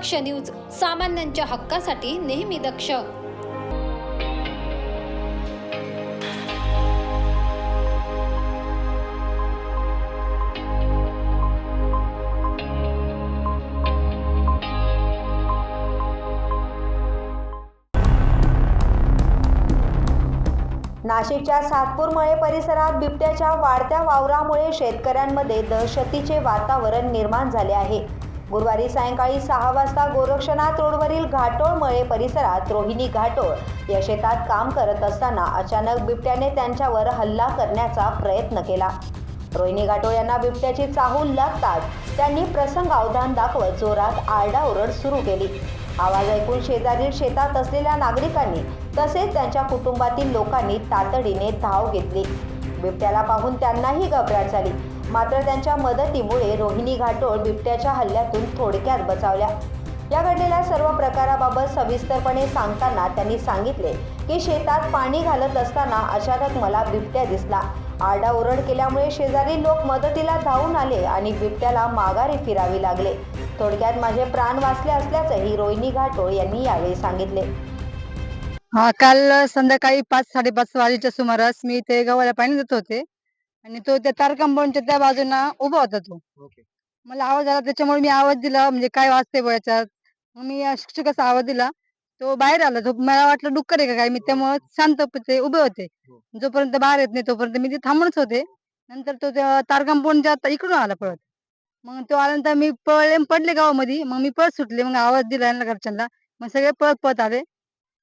दक्ष news सामान्यांच्या हक्कासाठी नेहमी दक्ष. नाशिकच्या सातपूर मळे परिसरात बिबट्याच्या वाढत्या वावरामुळे शेतकऱ्यांमध्ये दहशतीचे वातावरण निर्माण झाले आहे. गुरुवारी सायंकाळी सहा वाजता गोरक्षनाथ रोडवरील घाटोळ मळे परिसरात रोहिणी घाटोळ या शेतात काम करत असताना अचानक बिबट्याने त्यांच्यावर हल्ला करण्याचा प्रयत्न केला. रोहिणी घाटोळ यांना बिबट्याची चाहूल लागताच त्यांनी प्रसंग अवधान दाखवत जोरात आरडाओरड सुरू केली. आवाज ऐकून शेजारील शेतात असलेल्या नागरिकांनी तसेच त्यांच्या कुटुंबातील लोकांनी तातडीने धाव घेतली. बिबट्याला पाहून त्यांनाही घबराट झाली. मात्र त्यांच्या मदतीमुळे रोहिणी घाटोळ बिबट्याच्या हल्ल्यातून थोडक्यात बचावल्या. या घडलेल्या सर्व प्रकाराबाबत सविस्तरपणे सांगताना त्यांनी सांगितले की शेतात पाणी घालत असताना अचानक मला बिबट्या दिसला. आरडाओरड केल्यामुळे शेजारी लोक मदतीला धावून आले आणि बिबट्याला माघारी फिरावी लागले. थोडक्यात माझे प्राण वाचले असल्याचंही रोहिणी घाटोळ यांनी यावेळी सांगितले. हा काल संध्याकाळी पाच साडेपाच वाजेच्या सुमारास मी ते गव्हाला पाणी देत होते. आणि तो त्या तार कंपाऊंडच्या त्या बाजूला उभा होता तो. ओके. मला आवाज आला त्याच्यामुळे मी आवाज दिला म्हणजे काय वाजते बुवा याच्यात? मग मी या शिक्षकाचा आवाज दिला. तो बाहेर आला. तो मला वाटलं डुक्कर आहे का काय? मी त्यामुळे शांत ते उभे होते. हो. जोपर्यंत बाहेर येत नाही तोपर्यंत मी ते थांबूनच होते. नंतर तो त्या तार कंपाऊंडच्या आता इकडून आला पळत मग तो आल्यानंतर मी पळले पडले गावामध्ये. मग मी पळत सुटले. मग आवाज दिला यांना घरच्यांना. मग सगळे पळत पळत आले.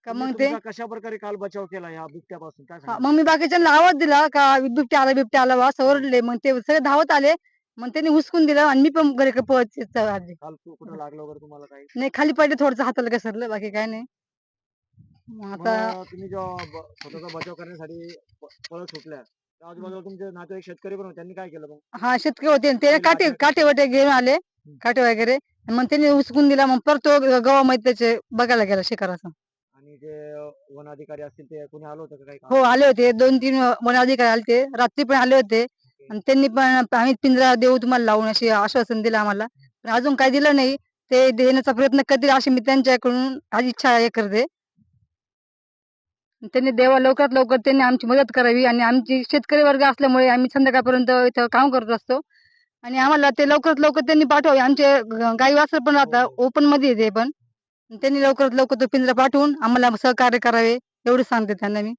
का मग ते? कशा प्रकारे काल बचाव केला या बिबट्यापासून? काय हा, सांगाल? मग मी बाकीच्यांना आवाज दिला का बिबट्या आला बिबट्या आला बा असं ओरडले. मग ते सगळे धावत आले. मग त्यांनी हुसकून दिलं आणि मी पण घरी काल कु- कुठं लागलं वगैरे तुम्हाला काही? नाही खाली पडले थोडस हाताला घसरलं बाकी काय नाही. मग आता मग तुम्ही जेव्हा ब- स्वतःचा बचाव करण्यासाठी प- पळत सुटल्या त्या आजूबाजूला तुमचे नातेवाईक शेतकरी पण होते. त्यांनी काय केलं मग? हा शेतकरी होते आणि ते पहिला काटे काटे वाटे घेऊन आले. काटे वगैरे. मग त्यांनी हुसकून दिला. मग परत तो गावामध्ये त्याचे बघायला गेला शिकाराचा जे वन अधिकारी असतील ते कोणी आलं होतं का काही हो आले होते. दोन तीन वन अधिकारी आले ते रात्री पण आले होते. आणि त्यांनी पण आम्ही पिंजरा देऊ तुम्हाला लावून असे आश्वासन दिलं आम्हाला. पण अजून काही दिलं नाही. ते देण्याचा प्रयत्न करतील अशी मी त्यांच्याकडून आज इच्छा हे करते. त्यांनी देवा लवकरात लवकर त्यांनी आमची मदत करावी आणि आमची शेतकरी वर्ग असल्यामुळे आम्ही संध्याकाळपर्यंत इथं काम करत असतो. आणि आम्हाला ते लवकरात लवकर त्यांनी पाठवावे. आमचे ग- गाई वासर पण राहतात. ओपनमध्ये आहे ते पण. त्यांनी लवकरात लवकर तो पिंजरा पाठवून आम्हाला सहकार्य करावे एवढं सांगते त्यांना मी.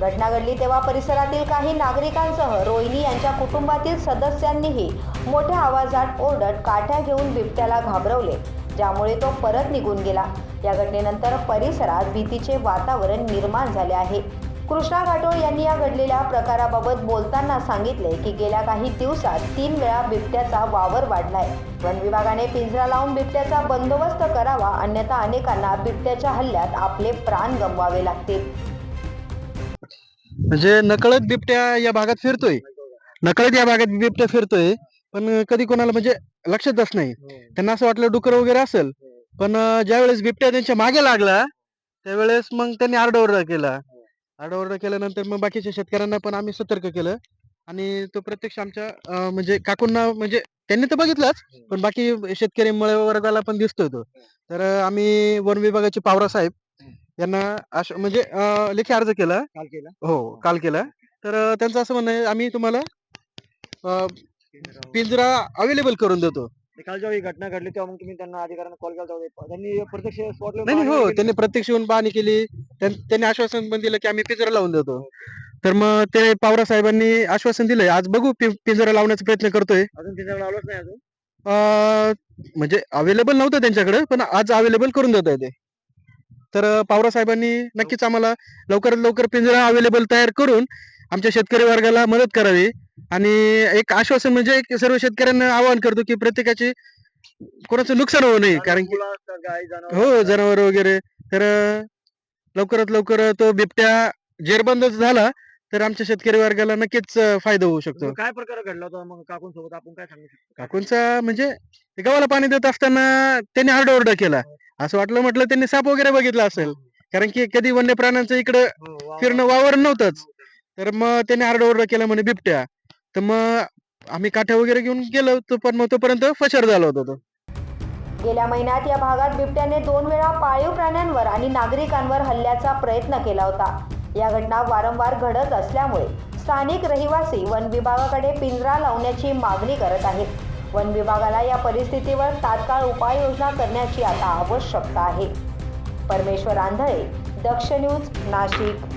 घटना घडली तेव्हा परिसरातील काही नागरिकांसह रोहिणी यांच्या कुटुंबातील सदस्यांनीही मोठ्या आवाजात ओरडत काठ्या घेऊन बिबट्याला घाबरवले ज्यामुळे तो परत निघून गेला. या घटनेनंतर परिसरात भीतीचे वातावरण निर्माण झाले आहे. कृष्णा घाटोळ यांनी या घडलेल्या प्रकाराबाबत बोलताना सांगितले की गेल्या काही दिवसात तीन वेळा बिबट्याचा वावर वाढलाय. वन विभागाने पिंजरा लावून बिबट्याचा बंदोबस्त करावा अन्यथा अनेकांना बिबट्याच्या हल्ल्यात आपले प्राण गमवावे लागतील म्हणजे नकळत बिबट्या या भागात फिरतोय. नकळत या भागात बिबट्या फिरतोय पण कधी कोणाला म्हणजे लक्षातच नाही. त्यांना असं वाटलं डुकर वगैरे असेल पण ज्यावेळेस बिबट्या त्यांच्या मागे लागला त्यावेळेस मग त्यांनी आरडाओरडा केला. आरडाओरडा केल्यानंतर मग बाकीच्या शेतकऱ्यांना पण आम्ही सतर्क केलं. आणि तो प्रत्यक्ष आमच्या अं, म्हणजे काकूंना म्हणजे त्यांनी तर बघितलंच पण बाकी शेतकरी मळे वर्गाला पण दिसतोय तो तर अं, आम्ही वन विभागाचे पावरा साहेब यांना अश- म्हणजे अं, लेखी अर्ज केला. काल केलं? हो काल केला. तर अं, त्यांचं असं म्हणणं आहे आम्ही तुम्हाला अं, पिंजरा अवेलेबल करून देतो. काल जेव्हा ही घटना घडली तेव्हा मग तुम्ही त्यांना अधिकाऱ्यांना कॉल केला होता त्यांनी प्रत्यक्ष स्पॉटला नाही हो त्यांनी प्रत्यक्ष येऊन पाहणी केली. त्यां- त्यांनी आश्वासन पण दिलं की आम्ही पिंजरा लावून देतो. तर मग ते पवार साहेबांनी आश्वासन दिलंय. आज बघू पि- पिंजरा लावण्याचा प्रयत्न करतोय. अजून पिंजरा लावलंच नाही अजून? अं, म्हणजे अवेलेबल नव्हतं त्यांच्याकडे पण आज अवेलेबल करून देत आहे ते. तर अं, पवार साहेबांनी नक्कीच आम्हाला लवकरात लवकर पिंजरा अवेलेबल तयार करून आमच्या शेतकरी वर्गाला मदत करावी. आणि एक आश्वासन म्हणजे एक सर्व शेतकऱ्यांना आवाहन करतो की प्रत्येकाची कोणाचं नुकसान होऊ नये कारण की हो जनावर वगैरे. तर लवकरात लवकर तो बिबट्या जेरबंद झाला तर आमच्या शेतकरी वर्गाला नक्कीच फायदा होऊ शकतो. काय प्रकार घडला होता? मग काकून सोबत आपण काय सांगू शकतो? काकूंचा म्हणजे ते गव्हाला पाणी देत असताना त्यांनी आरडाओरडा केला. असं वाटलं म्हटलं त्यांनी साप वगैरे बघितला असेल. कारण की कधी वन्य प्राण्यांचं इकडं हो, फिरणं वावर नव्हतंच. तर मग त्याने आरडाओरडा केला म्हणे बिबट्या. तर मग आम्ही काठ्या वगैरे घेऊन गेलो होतो पण मग तोपर्यंत फशर झाला होता तो. गेल्या महिन्यात या भागात बिबट्याने दोन वेळा पाळीव प्राण्यांवर आणि नागरिकांवर हल्ल्याचा प्रयत्न केला होता. या घटना वारंवार घडत असल्यामुळे स्थानिक रहिवासी वन विभागाकडे पिंजरा लावण्याची मागणी करत आहेत. वन विभागाला या परिस्थितीवर तात्काळ उपाययोजना करण्याची आता आवश्यकता आहे. परमेश्वर आंधळे दक्ष न्यूज नाशिक.